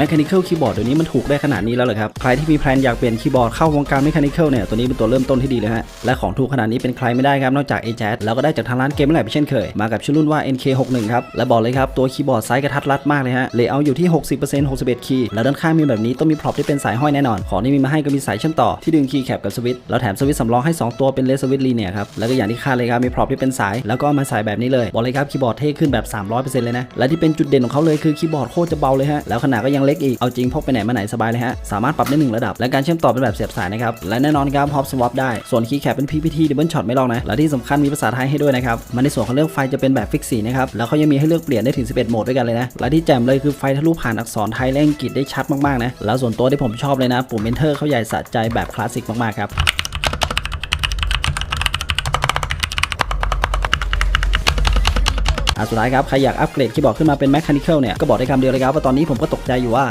Mechanical Keyboard เดี๋ยวนี้มันถูกได้ขนาดนี้แล้วเหรอครับ ใครที่มีแพลนอยากเปลี่ยนคีย์บอร์ดเข้าวงการ Mechanical เนี่ยตัวนี้เป็นตัวเริ่มต้นที่ดีเลยฮะ และของถูกขนาดนี้เป็นใครไม่ได้ครับ นอกจาก a j a z แล้วก็ได้จากทางร้านเกมแหลบเช่นเคย มากับชื่อรุ่นว่า NK61 ครับ และบอกเลยครับ ตัวคีย์บอร์ดไซส์กระทัดรัดมากเลยฮะเลเยอร์อยู่ที่ 60% 61 คีย์แล้วด้านข้างมีแบบนี้ต้องมีพร็อพที่เป็นสายห้อยแน่นอน ของที่มีมาให้ก็มีสายเชื่อมต่อที่ดึงคีย์แคปกับสวิตช์แล้วแถมสวิตช์สำรองให้สองตัวเป็นเลสวิตช์ลีเนียครับแล้วก็อย่างที่คาดเลยครับมีพร็อพที่เป็นสายแล้วก็เอามาใส่แบบนี้เลยบอกเลยครับคีย์บอร์ดเท่ขึ้นแบบ 300%เลยนะและที่เป็นจุดเด่นของเขาเลยคือคีย์บอร์ดโคตรจะเบาเลยฮะแล้วขนาดก็ยังเล็กอีก เอาจริงพกไปไหนมาไหนสบายเลยฮะ สามารถปรับได้หนึ่งระดับ และการเชื่อมต่อเป็นแบบเสียบสายนะครับ และแน่นอนครับ hop swap ได้ ส่วนคีย์แคปเป็น PPT double shot ไม่ลองนะ และที่สำคัญมีภาษาไทยให้ด้วยนะครับ มันในส่วนของเรื่องไฟจะเป็นแบบฟิกสีนะครับ แล้วเขายังมีให้เลือกเปลี่ยนได้ถึง 11 โหมดด้วยกันเลยนะ และที่แจ่มเลยคือไฟทะลุผ่านอักษรไทยและอังกฤษได้ชัดมากๆนะ แล้วส่วนตัวที่ผมชอบเลยนะ ปุ่ม enter เขาใหญ่สะใจแบบคลาสสิกมากๆครับ อะสุดท้ายครับใครอยากอัปเกรดคีย์บอร์ดขึ้นมาเป็นแมคคานิเคิลเนี่ยก็บอกได้คำเดียวเลยครับว่าตอนนี้ผมก็ตกใจอยู่ว่า